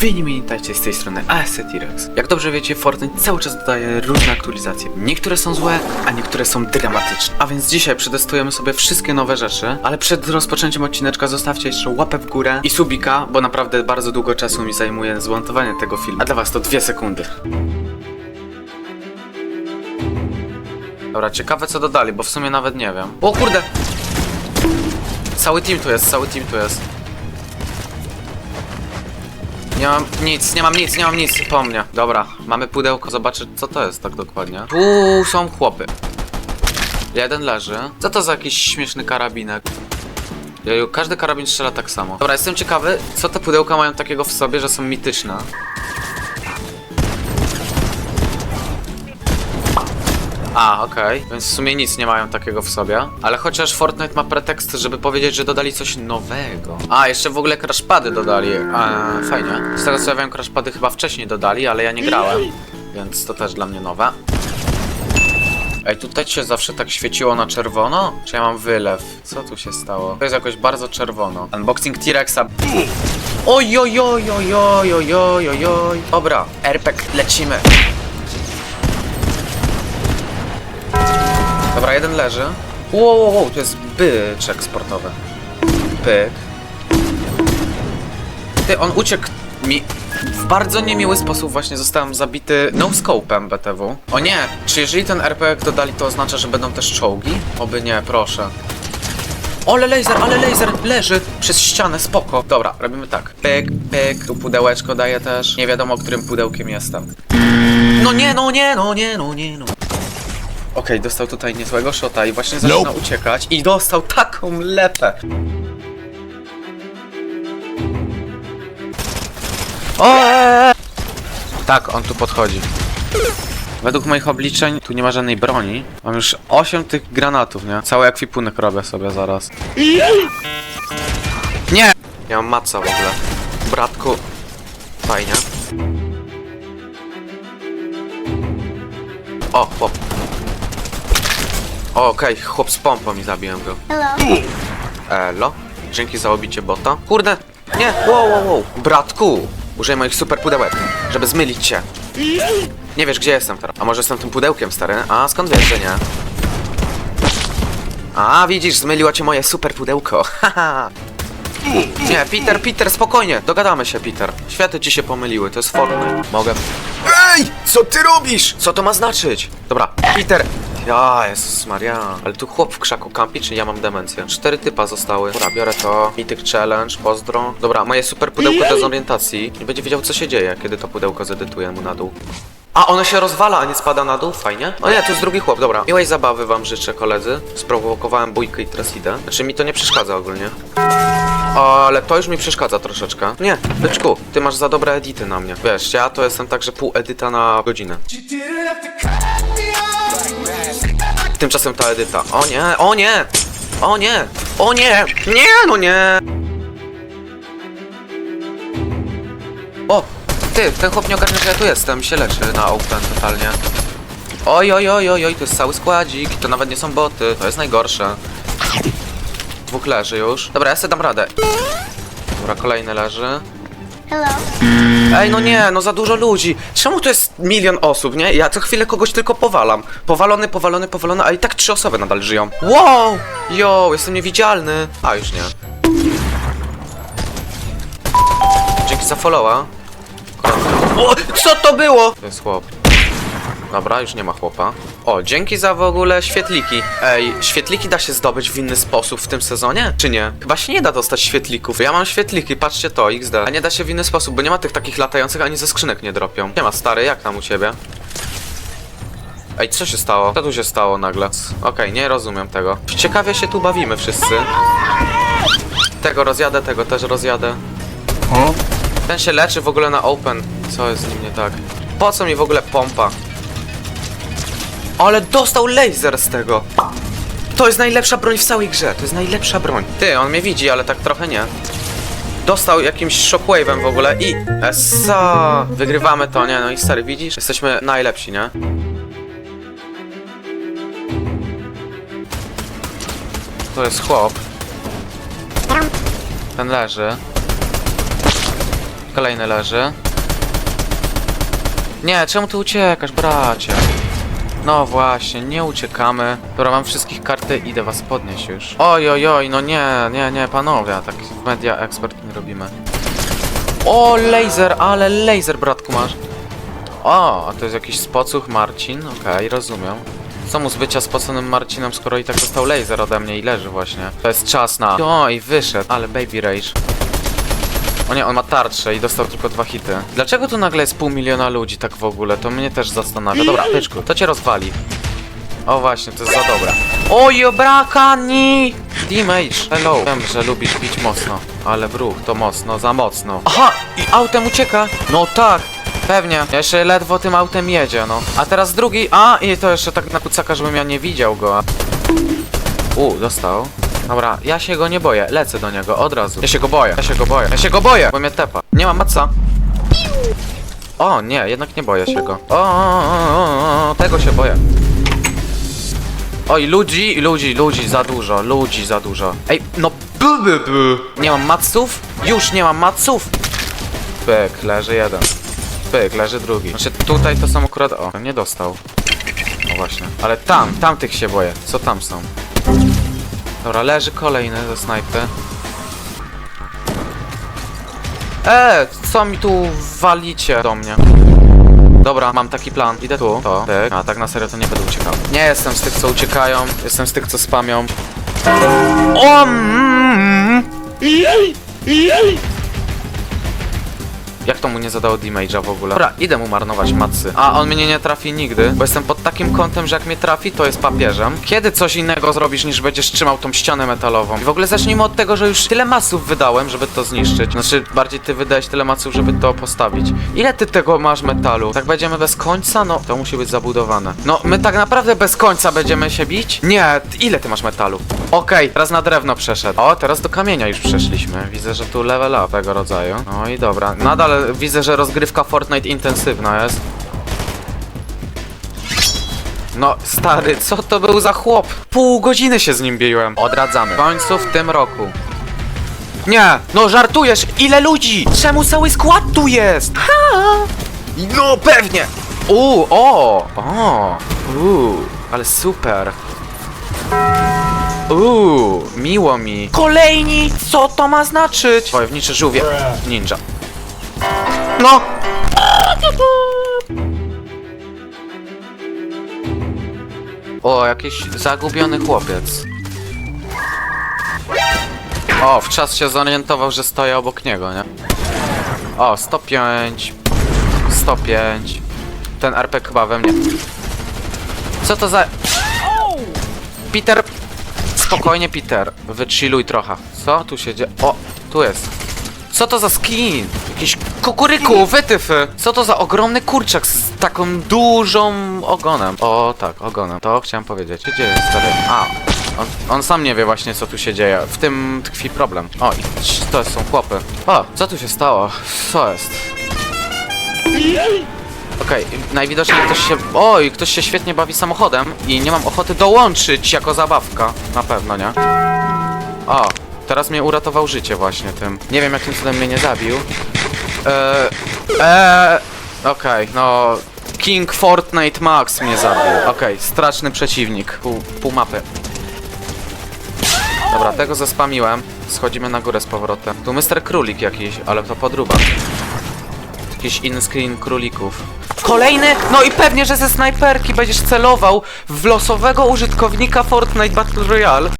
Witajcie z tej strony Asset-Rex. Jak dobrze wiecie, Fortnite cały czas dodaje różne aktualizacje. Niektóre są złe, a niektóre są dramatyczne. A więc dzisiaj przetestujemy sobie wszystkie nowe rzeczy, ale przed rozpoczęciem odcineczka zostawcie jeszcze łapę w górę i subika, bo naprawdę bardzo długo czasu mi zajmuje zmontowanie tego filmu. A dla was to dwie sekundy. Dobra, ciekawe co dodali, bo w sumie nawet nie wiem. O kurde! Cały team tu jest, cały team tu jest. Nie mam nic, nie mam nic, nie mam nic po mnie. Dobra, mamy pudełko, zobaczę co to jest tak dokładnie. Tu są chłopy. Jeden leży. Co to za jakiś śmieszny karabinek? Jeju, każdy karabin strzela tak samo. Dobra, jestem ciekawy, co te pudełka mają takiego w sobie, że są mityczne. A, okej, więc w sumie nic nie mają takiego w sobie. Ale chociaż Fortnite ma pretekst, żeby powiedzieć, że dodali coś nowego. A, jeszcze w ogóle crashpady dodali. A, fajnie. Z tego co ja wiem, crashpady chyba wcześniej dodali, ale ja nie grałem. Więc to też dla mnie nowe. Ej, tutaj się zawsze tak świeciło na czerwono? Czy ja mam wylew? Co tu się stało? To jest jakoś bardzo czerwono. Unboxing T-Rexa. Oj, oj, oj, oj, oj, oj, oj, oj, oj. Dobra, RPG, lecimy. Dobra, jeden leży. Wow, wow, wow, to jest byczek sportowy. Pyk. Ty, on uciekł mi w bardzo niemiły sposób właśnie zostałem zabity no-scopem BTW. O nie, czy jeżeli ten RPG dodali, to oznacza, że będą też czołgi? Oby nie, proszę. Ale laser, ale laser leży przez ścianę, spoko. Dobra, robimy tak. Pyk, pyk, tu pudełeczko daję też. Nie wiadomo, którym pudełkiem jestem. No nie, no nie, no nie, no nie, no. Okej, dostał tutaj niezłego shota i właśnie zaczyna uciekać i dostał taką lepę. O! e, e. Tak, on tu podchodzi. Według moich obliczeń tu nie ma żadnej broni. Mam już 8 tych granatów, nie? Cały ekwipunek robię sobie zaraz. Nie! Ja mam maca w ogóle. Bratku. Fajnie. O, chłop. O, Okej, chłop z pompą i zabiłem go. Elo. Dzięki za obicie bota. Kurde! Nie! Wow, wow, wow! Bratku! Użyję moich super pudełek, żeby zmylić cię. Nie wiesz, gdzie jestem teraz. A może jestem tym pudełkiem, stary? A skąd wiesz, że nie? A, widzisz, zmyliło cię moje super pudełko. Haha. Nie, Peter, Peter, spokojnie. Dogadamy się, Peter. Światy ci się pomyliły, to jest Fortnite. Mogę... Ej! Co ty robisz? Co to ma znaczyć? Dobra, Peter. Ja, Jezus Maria. Ale tu chłop w krzaku kampi, czy ja mam demencję? Cztery typa zostały. Dobra, biorę to. Mythic Challenge, pozdro. Dobra, moje super pudełko dezorientacji. Nie będzie wiedział, co się dzieje, kiedy to pudełko zedytuję mu na dół. A, ono się rozwala, a nie spada na dół? Fajnie. O nie, to jest drugi chłop, dobra. Miłej zabawy wam życzę, koledzy. Sprowokowałem bójkę i teraz idę. Znaczy, mi to nie przeszkadza ogólnie. Ale to już mi przeszkadza troszeczkę. Nie, byczku, ty masz za dobre edity na mnie. Wiesz, ja to jestem także pół edyta na godzinę. Tymczasem ta edyta. O nie, o nie! O nie! O nie! Nie, no nie! O! Ty, ten chłop nie ogarnia, że ja tu jestem. Się leczy na open totalnie. Oj, oj, oj, oj, oj, to jest cały składzik. To nawet nie są boty. To jest najgorsze. Dwóch leży już. Dobra, ja sobie dam radę. Dobra, kolejny leży. Hello. Ej, no nie, no za dużo ludzi. Czemu to jest milion osób, nie? Ja co chwilę kogoś tylko powalam. Powalony, powalony, powalony, a i tak trzy osoby nadal żyją. Wow! Yo, jestem niewidzialny. A, już nie. Dzięki za followa. O, co to było? To jest chłop. Dobra, już nie ma chłopa. O, dzięki za w ogóle świetliki. Ej, świetliki da się zdobyć w inny sposób w tym sezonie? Czy nie? Chyba się nie da dostać świetlików. Ja mam świetliki, patrzcie to, XD. A nie da się w inny sposób, bo nie ma tych takich latających, ani ze skrzynek nie dropią. Nie ma, stary, jak tam u ciebie? Ej, co się stało? Co tu się stało nagle? Okej, nie rozumiem tego. Ciekawie się tu bawimy wszyscy. Tego rozjadę, tego też rozjadę. Ten się leczy w ogóle na open. Co jest z nim nie tak? Po co mi w ogóle pompa? Ale dostał laser z tego. To jest najlepsza broń w całej grze. To jest najlepsza broń. Ty, on mnie widzi, ale tak trochę nie. Dostał jakimś shockwave'em w ogóle i... Essa! Wygrywamy to, nie? No i stary, widzisz? Jesteśmy najlepsi, nie? To jest chłop. Ten leży. Kolejny leży. Nie, czemu ty uciekasz, bracie? No właśnie, nie uciekamy. Dobra, mam wszystkich karty, idę was podnieść już. Oj, oj, oj, no nie, nie, nie, panowie, tak w media expert nie robimy. O, laser, ale laser, bratku, masz. O, a to jest jakiś spocuch Marcin, okej, rozumiem. Co mu z bycia spoconym Marcinem, skoro i tak dostał laser ode mnie i leży właśnie. To jest czas na... Oj, wyszedł, ale baby rage. O nie, on ma tarczę i dostał tylko dwa hity. Dlaczego tu nagle jest pół miliona ludzi tak w ogóle? To mnie też zastanawia. Dobra, tyczku, to cię rozwali. O właśnie, to jest za dobre. Oj, brakani! Damage, hello. Wiem, że lubisz bić mocno, ale bruch to mocno, za mocno. Aha, i autem ucieka. No tak, pewnie. Jeszcze ledwo tym autem jedzie, no. A teraz drugi, a i to jeszcze tak na kucaka, żebym ja nie widział go. U, dostał. Dobra, ja się go nie boję, lecę do niego od razu. Ja się go boję, ja się go boję, ja się go boję, bo mnie tepa. Nie mam maca. O, nie, jednak nie boję się go. O, o, o, o, tego się boję. Oj, ludzi, ludzi, ludzi za dużo, ludzi za dużo. Ej, no. Nie mam maców? Już nie mam maców. Pyk, leży jeden. Pyk, leży drugi. Znaczy tutaj to są akurat... O, nie dostał. No właśnie. Ale tam, tamtych się boję. Co tam są? Dobra, leży kolejny ze snajpy. E, co mi tu walicie do mnie? Dobra, mam taki plan. Idę tu, to, tyk. A tak na serio to nie będę uciekał. Nie jestem z tych, co uciekają. Jestem z tych, co spamią. O! Mm, jak to mu nie zadało damage'a w ogóle? Dobra, idę mu marnować macy. A on mnie nie trafi nigdy, bo jestem pod takim kątem, że jak mnie trafi, to jest papieżem. Kiedy coś innego zrobisz, niż będziesz trzymał tą ścianę metalową? I w ogóle zacznijmy od tego, że już tyle masów wydałem, żeby to zniszczyć. Znaczy, bardziej ty wydałeś tyle masów, żeby to postawić. Ile ty tego masz metalu? Tak będziemy bez końca? No, to musi być zabudowane. No, my tak naprawdę bez końca będziemy się bić? Nie, ile ty masz metalu? Okej, teraz na drewno przeszedł. O, teraz do kamienia już przeszliśmy. Widzę, że tu level up tego rodzaju. No i dobra. Nadal widzę, że rozgrywka Fortnite intensywna jest. No, stary, co to był za chłop? Pół godziny się z nim biłem. Odradzamy. W końcu w tym roku. Nie, no żartujesz, ile ludzi? Czemu cały skład tu jest? Ha! No pewnie. U, o, o, u, ale super. Uuu, miło mi. Kolejni! Co to ma znaczyć? Wojowniczy żółwie. Ninja. No! O, jakiś zagubiony chłopiec. O, w czas się zorientował, że stoję obok niego, nie? O, 105. 105. Ten RPG chyba we mnie. Co to za... Peter... Spokojnie, Peter. Wychilluj trochę. Co tu się dzieje? O, tu jest. Co to za skin? Jakiś kukuryku, wytyfy. Co to za ogromny kurczak z taką dużą ogonem? O, tak, ogonem. To chciałem powiedzieć. Się dzieje, stary? A, on, on sam nie wie właśnie, co tu się dzieje. W tym tkwi problem. O, i to są chłopy. O, co tu się stało? Co jest? Okej, najwidoczniej ktoś się... Oj, ktoś się świetnie bawi samochodem i nie mam ochoty dołączyć jako zabawka. Na pewno, nie? O, teraz mnie uratował życie właśnie tym. Nie wiem, jakim cudem mnie nie zabił. Eee... Eee... Okej, no... King Fortnite Max mnie zabił. Okej, straszny przeciwnik. Pół, pół mapy. Dobra, tego zespamiłem. Schodzimy na górę z powrotem. Tu Mr. Królik jakiś, ale to podruba. Jakiś in-screen królików. Kolejny! No i pewnie, że ze snajperki będziesz celował w losowego użytkownika Fortnite Battle Royale.